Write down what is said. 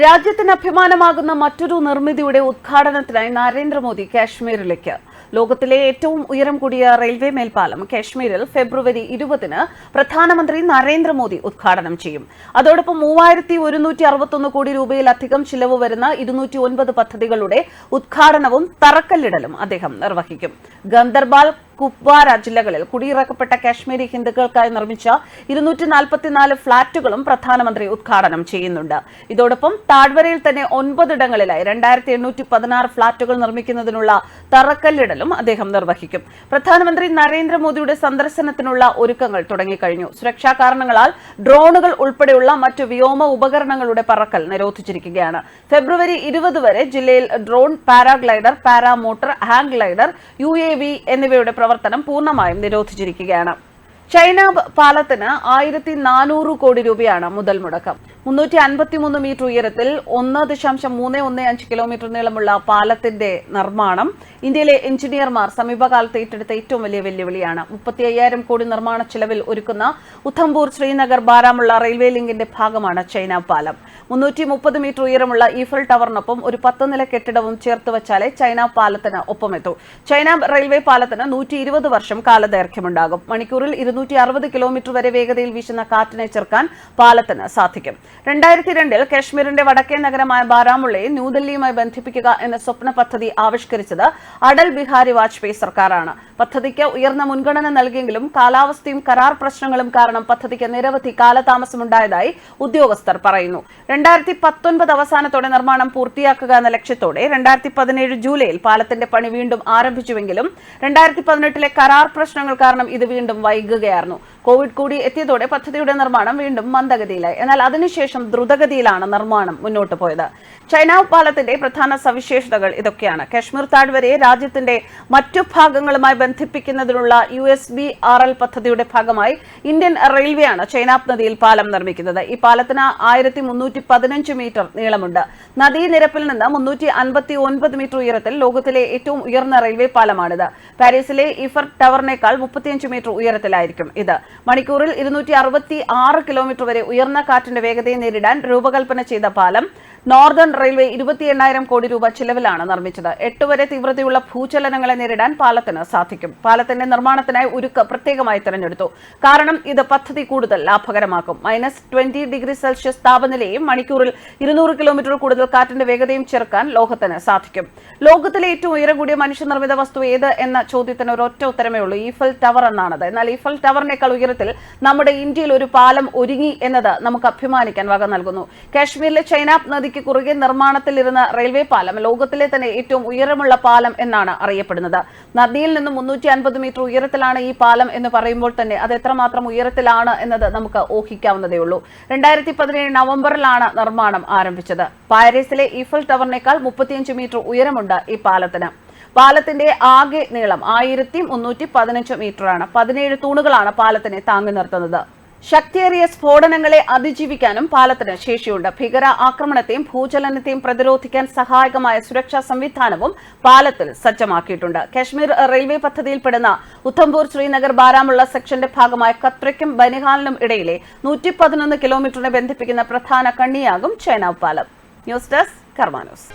രാജ്യത്തിന് അഭിമാനമാകുന്ന മറ്റൊരു നിർമ്മിതിയുടെ ഉദ്ഘാടനത്തിനായി നരേന്ദ്രമോദി കാശ്മീരിലേക്ക്. ലോകത്തിലെ ഏറ്റവും ഉയരം കൂടിയ റെയിൽവേ മേൽപ്പാലം കാശ്മീരിൽ ഫെബ്രുവരി ഇരുപതിന് പ്രധാനമന്ത്രി നരേന്ദ്രമോദി ഉദ്ഘാടനം ചെയ്യും. അതോടൊപ്പം മൂവായിരത്തി ഒരുന്നൂറ്റി അറുപത്തൊന്ന് കോടി രൂപയിലധികം ചിലവ് വരുന്ന ഇരുന്നൂറ്റി ഒൻപത് പദ്ധതികളുടെ ഉദ്ഘാടനവും തറക്കല്ലിടലും അദ്ദേഹം നിർവഹിക്കും. ഗന്ദർബാൽ കുപ്വാര ജില്ലകളിൽ കുടിയിറക്കപ്പെട്ട കാശ്മീരി ഹിന്ദുക്കൾക്കായി നിർമ്മിച്ച ഇരുന്നൂറ്റി നാൽപ്പത്തിനാല് ഫ്ളാറ്റുകളും പ്രധാനമന്ത്രി ഉദ്ഘാടനം ചെയ്യുന്നുണ്ട്. ഇതോടൊപ്പം താഴ്വരയിൽ തന്നെ ഒൻപതിടങ്ങളിലായി രണ്ടായിരത്തി എണ്ണൂറ്റി പതിനാറ് ഫ്ളാറ്റുകൾ നിർമ്മിക്കുന്നതിനുള്ള തറക്കല്ലിടലും അദ്ദേഹം നിർവഹിക്കും. പ്രധാനമന്ത്രി നരേന്ദ്രമോദിയുടെ സന്ദർശനത്തിനുള്ള ഒരുക്കങ്ങൾ തുടങ്ങിക്കഴിഞ്ഞു. സുരക്ഷാ കാരണങ്ങളാൽ ഡ്രോണുകൾ ഉൾപ്പെടെയുള്ള മറ്റ് വ്യോമ ഉപകരണങ്ങളുടെ പറക്കൽ നിരോധിച്ചിരിക്കുകയാണ്. ഫെബ്രുവരി ഇരുപത് വരെ ജില്ലയിൽ drone paraglider paramotor hang glider U എന്നിവയുടെ പ്രവർത്തനം പൂർണമായും നിരോധിച്ചിരിക്കുകയാണ്. ചൈനാബ് പാലത്തിന് ആയിരത്തി നാനൂറ് കോടി രൂപയാണ് മുതൽ മുടക്കം മുന്നൂറ്റി അൻപത്തിമൂന്ന് മീറ്റർ ഉയരത്തിൽ ഒന്ന് ദശാംശം മൂന്ന് ഒന്ന് അഞ്ച് കിലോമീറ്റർ നീളമുള്ള പാലത്തിന്റെ നിർമ്മാണം. ഇന്ത്യയിലെ എഞ്ചിനീയർമാർ സമീപകാലത്ത് ഏറ്റെടുത്ത ഏറ്റവും വലിയ വെല്ലുവിളിയാണ്. മുപ്പത്തി അയ്യായിരം കോടി നിർമ്മാണ ചെലവിൽ ഒരുക്കുന്ന ഉധംപൂർ ശ്രീനഗർ ബാരാമുള്ള റെയിൽവേ ലിങ്കിന്റെ ഭാഗമാണ് ചൈന പാലം. മുന്നൂറ്റി മുപ്പത് മീറ്റർ ഉയരമുള്ള ഈഫൽ ടവറിനൊപ്പം ഒരു പത്ത് നില കെട്ടിടവും ചേർത്ത് വച്ചാലേ ചൈന പാലത്തിന് ഒപ്പമെത്തൂ. ചൈന റെയിൽവേ പാലത്തിന് നൂറ്റി ഇരുപത് വർഷം കാലദൈർഘ്യമുണ്ടാകും. മണിക്കൂറിൽ ഇരുന്നൂറ്റി അറുപത് കിലോമീറ്റർ വരെ വേഗതയിൽ വീശുന്ന കാറ്റിനെ ചെറുക്കാൻ പാലത്തിന് സാധിക്കും. രണ്ടായിരത്തി രണ്ടിൽ കശ്മീരിന്റെ വടക്കേ നഗരമായ ബാരാമുള്ളയെ ന്യൂഡൽഹിയുമായി ബന്ധിപ്പിക്കുക എന്ന സ്വപ്ന പദ്ധതി ആവിഷ്കരിച്ചത് അടൽ ബിഹാരി വാജ്പേയി സർക്കാരാണ്. പദ്ധതിക്ക് ഉയർന്ന മുൻഗണന നൽകിയെങ്കിലും കാലാവസ്ഥയും കരാർ പ്രശ്നങ്ങളും കാരണം പദ്ധതിക്ക് നിരവധി കാലതാമസമുണ്ടായതായി ഉദ്യോഗസ്ഥർ പറയുന്നു. രണ്ടായിരത്തി പത്തൊൻപത് അവസാനത്തോടെ നിർമ്മാണം പൂർത്തിയാക്കുക എന്ന ലക്ഷ്യത്തോടെ രണ്ടായിരത്തി പതിനേഴ് ജൂലൈയിൽ പാലത്തിന്റെ പണി വീണ്ടും ആരംഭിച്ചുവെങ്കിലും രണ്ടായിരത്തി പതിനെട്ടിലെ കരാർ പ്രശ്നങ്ങൾ കാരണം ഇത് വീണ്ടും വൈകുകയായിരുന്നു. കോവിഡ് കൂടി എത്തിയതോടെ പദ്ധതിയുടെ നിർമ്മാണം വീണ്ടും മന്ദഗതിയിലായി. എന്നാൽ അതിനുശേഷം ദ്രുതഗതിയിലാണ് നിർമ്മാണം മുന്നോട്ട് പോയത്. ചൈനാവ് പാലത്തിന്റെ പ്രധാന സവിശേഷതകൾ ഇതൊക്കെയാണ്. കശ്മീർ താഴ്വരയെ രാജ്യത്തിന്റെ മറ്റു ഭാഗങ്ങളുമായി ബന്ധിപ്പിക്കുന്നതിനുള്ള U S B R L പദ്ധതിയുടെ ഭാഗമായി ഇന്ത്യൻ റെയിൽവേയാണ് ചൈനാബ് നദിയിൽ പാലം നിർമ്മിക്കുന്നത്. ഈ പാലത്തിന് ആയിരത്തി മുന്നൂറ്റി പതിനഞ്ച് മീറ്റർ നീളമുണ്ട്. നദീനിരപ്പിൽ നിന്ന് മുന്നൂറ്റി അൻപത്തി ഒൻപത് മീറ്റർ ഉയരത്തിൽ ലോകത്തിലെ ഏറ്റവും ഉയർന്ന റെയിൽവേ പാലമാണിത്. പാരീസിലെ ഇഫർ ടവറിനേക്കാൾ മുപ്പത്തിയഞ്ച് മീറ്റർ ഉയരത്തിലായിരിക്കും ഇത്. മണിക്കൂറിൽ ഇരുന്നൂറ്റി കിലോമീറ്റർ വരെ ഉയർന്ന കാറ്റിന്റെ വേഗതയെ നേരിടാൻ രൂപകൽപ്പന ചെയ്ത പാലം നോർത്തേൺ റെയിൽവേ ഇരുപത്തി എണ്ണായിരം കോടി രൂപ ചിലവിലാണ് നിർമ്മിച്ചത്. എട്ട് വരെ തീവ്രതയുള്ള ഭൂചലനങ്ങളെ നേരിടാൻ പാലത്തിന് സാധിക്കും. പാലത്തിന്റെ നിർമ്മാണത്തിനായി ഉരുക്ക് പ്രത്യേകമായി തെരഞ്ഞെടുത്തു. കാരണം ഇത് പദ്ധതി കൂടുതൽ ലാഭകരമാക്കും. മൈനസ് ട്വന്റി ഡിഗ്രി സെൽഷ്യസ് താപനിലയും മണിക്കൂറിൽ ഇരുന്നൂറ് കിലോമീറ്റർ കൂടുതൽ കാറ്റിന്റെ വേഗതയും ചെറുക്കാൻ ലോഹത്തിന് സാധിക്കും. ലോകത്തിലെ ഏറ്റവും ഉയരം കൂടിയ മനുഷ്യനിർമ്മിത വസ്തു ഏത് എന്ന ചോദ്യത്തിന് ഒരു ഒറ്റ ഉത്തരമേ ഉള്ളൂ. ഈഫൽ ടവർ എന്നാണത്. എന്നാൽ ഈഫൽ ടവറിനേക്കാൾ ഉയരത്തിൽ നമ്മുടെ ഇന്ത്യയിൽ ഒരു പാലം ഒരുങ്ങി എന്നത് നമുക്ക് അഭിമാനിക്കാൻ വക നൽകുന്നു. കാശ്മീരിലെ ചൈനാബ് നദിക്ക് കുറുകെ നിർമ്മാണത്തിലിരുന്ന റെയിൽവേ പാലം ലോകത്തിലെ തന്നെ ഏറ്റവും ഉയരമുള്ള പാലം എന്നാണ് അറിയപ്പെടുന്നത്. നദിയിൽ നിന്ന് മുന്നൂറ്റി അൻപത് മീറ്റർ ഉയരത്തിലാണ് ഈ പാലം എന്ന് പറയുമ്പോൾ തന്നെ അത് എത്രമാത്രം ഉയരത്തിലാണ് എന്നത് നമുക്ക് ഊഹിക്കാവുന്നതേ ഉള്ളൂ. രണ്ടായിരത്തി പതിനേഴ് നവംബറിലാണ് നിർമ്മാണം ആരംഭിച്ചത്. പാരീസിലെ ഈഫൽ ടവറിനേക്കാൾ മുപ്പത്തിയഞ്ച് മീറ്റർ ഉയരമുണ്ട് ഈ പാലത്തിന്. പാലത്തിന്റെ ആകെ നീളം ആയിരത്തി മുന്നൂറ്റി പതിനഞ്ച് മീറ്ററാണ്. പതിനേഴ് തൂണുകളാണ് പാലത്തിനെ താങ്ങി നിർത്തുന്നത്. ശക്തിയേറിയ സ്ഫോടനങ്ങളെ അതിജീവിക്കാനും പാലത്തിന് ശേഷിയുണ്ട്. ഭീകര ആക്രമണത്തെയും ഭൂചലനത്തെയും പ്രതിരോധിക്കാൻ സഹായകമായ സുരക്ഷാ സംവിധാനവും പാലത്തിൽ സജ്ജമാക്കിയിട്ടുണ്ട്. കശ്മീർ റെയിൽവേ പദ്ധതിയിൽപ്പെടുന്ന ഉധംപൂർ ശ്രീനഗർ ബാരാമുള്ള സെക്ഷന്റെ ഭാഗമായ കത്രയ്ക്കും ബനിഹാലിനും ഇടയിലെ നൂറ്റി പതിനൊന്ന് കിലോമീറ്ററിനെ ബന്ധിപ്പിക്കുന്ന പ്രധാന കണ്ണിയാകും ചൈനാവ് പാലം. News desk കർമാനോസ്.